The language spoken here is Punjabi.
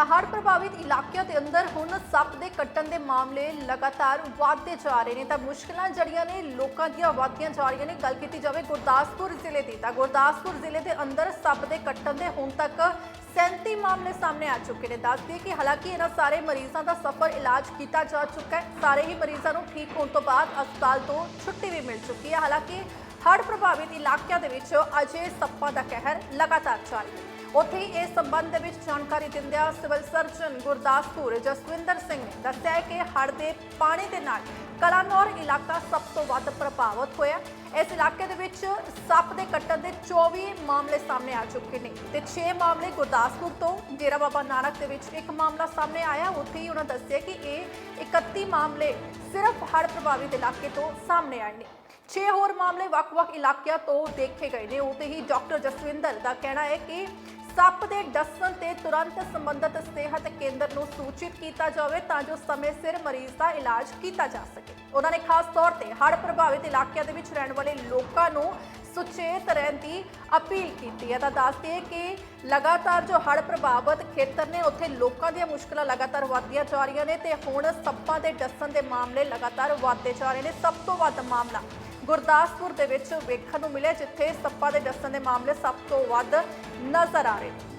ਤਾਂ ਹੜ੍ਹ ਪ੍ਰਭਾਵਿਤ ਇਲਾਕਿਆਂ ਦੇ ਅੰਦਰ ਹੁਣ ਸੱਪ ਦੇ ਕੱਟਣ ਦੇ ਮਾਮਲੇ ਲਗਾਤਾਰ ਵਧਦੇ ਜਾ ਰਹੇ ਨੇ। ਤਾਂ ਮੁਸ਼ਕਲਾਂ ਜੜੀਆਂ ਨੇ, ਲੋਕਾਂ ਦੀਆਂ ਵਧਦੀਆਂ ਜਾ ਰਹੀਆਂ ਨੇ। ਗੱਲ ਕੀਤੀ ਜਾਵੇ ਗੁਰਦਾਸਪੁਰ ਜ਼ਿਲ੍ਹੇ ਦੀ, ਤਾਂ ਗੁਰਦਾਸਪੁਰ ਜ਼ਿਲ੍ਹੇ ਦੇ ਅੰਦਰ ਸੱਪ ਦੇ ਕੱਟਣ ਦੇ ਹੁਣ ਤੱਕ 37 ਮਾਮਲੇ ਸਾਹਮਣੇ ਆ ਚੁੱਕੇ ਨੇ। ਦੱਸ ਦਈਏ ਕਿ ਹਾਲਾਂਕਿ ਇਹਨਾਂ ਸਾਰੇ ਮਰੀਜ਼ਾਂ ਦਾ ਸਫਲ ਇਲਾਜ ਕੀਤਾ ਜਾ ਚੁੱਕਾ ਹੈ। ਸਾਰੇ ਹੀ ਮਰੀਜ਼ਾਂ ਨੂੰ ਠੀਕ ਹੋਣ ਤੋਂ ਬਾਅਦ ਹਸਪਤਾਲ ਤੋਂ ਛੁੱਟੀ ਵੀ ਮਿਲ ਚੁੱਕੀ ਹੈ। ਹਾਲਾਂਕਿ ਹੜ੍ਹ ਪ੍ਰਭਾਵਿਤ ਇਲਾਕਿਆਂ ਦੇ ਵਿੱਚ ਅਜੇ ਸੱਪਾਂ ਦਾ ਕਹਿਰ ਲਗਾਤਾਰ ਜਾਰੀ ਹੈ। ਉੱਥੇ ਹੀ ਇਸ ਸੰਬੰਧ ਦੇ ਵਿੱਚ ਜਾਣਕਾਰੀ ਦਿੰਦਿਆਂ ਸਿਵਲ ਸਰਜਨ ਗੁਰਦਾਸਪੁਰ ਜਸਵਿੰਦਰ ਸਿੰਘ ਨੇ ਦੱਸਿਆ ਕਿ ਹੜ੍ਹ ਦੇ ਪਾਣੀ ਦੇ ਨਾਲ ਕਲਾਨੌਰ ਇਲਾਕਾ ਸਭ ਤੋਂ ਵੱਧ ਪ੍ਰਭਾਵਿਤ ਹੋਇਆ ਇਸ ਇਲਾਕੇ ਦੇ ਵਿੱਚ ਸੱਪ ਦੇ ਕੱਟਣ ਦੇ 24 ਮਾਮਲੇ ਸਾਹਮਣੇ ਆ ਚੁੱਕੇ ਨੇ ਤੇ 6 ਮਾਮਲੇ ਗੁਰਦਾਸਪੁਰ ਤੋਂ ਡੇਰਾ ਬਾਬਾ ਨਾਨਕ ਦੇ ਵਿੱਚ ਇੱਕ ਮਾਮਲਾ ਸਾਹਮਣੇ ਆਇਆ। ਉੱਥੇ ਹੀ ਉਹਨਾਂ ਦੱਸਿਆ ਕਿ ਇਹ 31 ਮਾਮਲੇ ਸਿਰਫ ਹੜ੍ਹ ਪ੍ਰਭਾਵਿਤ ਇਲਾਕੇ ਤੋਂ ਸਾਹਮਣੇ ਆਏ ਨੇ। 6 ਹੋਰ ਮਾਮਲੇ ਵੱਖ-ਵੱਖ ਇਲਾਕਿਆਂ ਤੋਂ ਦੇਖੇ ਗਏ ਨੇ। ਉਤੇ ਹੀ ਡਾਕਟਰ ਜਸਵਿੰਦਰ ਦਾ ਕਹਿਣਾ ਹੈ ਕਿ ਸੱਪ ਦੇ ਡਸਣ ਤੇ ਤੁਰੰਤ ਸੰਬੰਧਿਤ ਸਿਹਤ ਕੇਂਦਰ ਨੂੰ ਸੂਚਿਤ ਕੀਤਾ ਜਾਵੇ ਤਾਂ ਜੋ ਸਮੇਂ ਸਿਰ ਮਰੀਜ਼ ਦਾ ਇਲਾਜ ਕੀਤਾ ਜਾ ਸਕੇ। ਉਹਨਾਂ ਨੇ ਖਾਸ ਤੌਰ ਤੇ ਹੜ੍ਹ ਪ੍ਰਭਾਵਿਤ ਇਲਾਕਿਆਂ ਦੇ ਵਿੱਚ ਰਹਿਣ ਵਾਲੇ ਲੋਕਾਂ ਨੂੰ ਸੁਚੇਤ ਰਹਿਣ ਦੀ ਅਪੀਲ ਕੀਤੀ ਹੈ। ਤਾਂ ਦੱਸਦੇ ਹੈ ਕਿ ਲਗਾਤਾਰ ਜੋ ਹੜ੍ਹ ਪ੍ਰਭਾਵਿਤ ਖੇਤਰ ਨੇ, ਉੱਥੇ ਲੋਕਾਂ ਦੀਆਂ ਮੁਸ਼ਕਲਾਂ ਲਗਾਤਾਰ ਵਧਦੀਆਂ ਜਾ ਰਹੀਆਂ ਨੇ ਤੇ ਹੁਣ ਸੱਪਾਂ ਦੇ ਡਸਣ ਦੇ ਮਾਮਲੇ ਲਗਾਤਾਰ ਵਧਦੇ ਜਾ ਰਹੇ ਨੇ। ਸਭ ਤੋਂ ਵੱਧ ਮਾਮਲਾ ਗੁਰਦਾਸਪੁਰ ਦੇ ਵਿੱਚ ਵੇਖਣ ਨੂੰ ਮਿਲਿਆ, ਜਿੱਥੇ ਸੱਪਾਂ ਦੇ ਡਸਣ ਦੇ ਮਾਮਲੇ ਸਭ ਤੋਂ ਵੱਧ ਨਜ਼ਰ ਆ ਰਹੇ ਨੇ।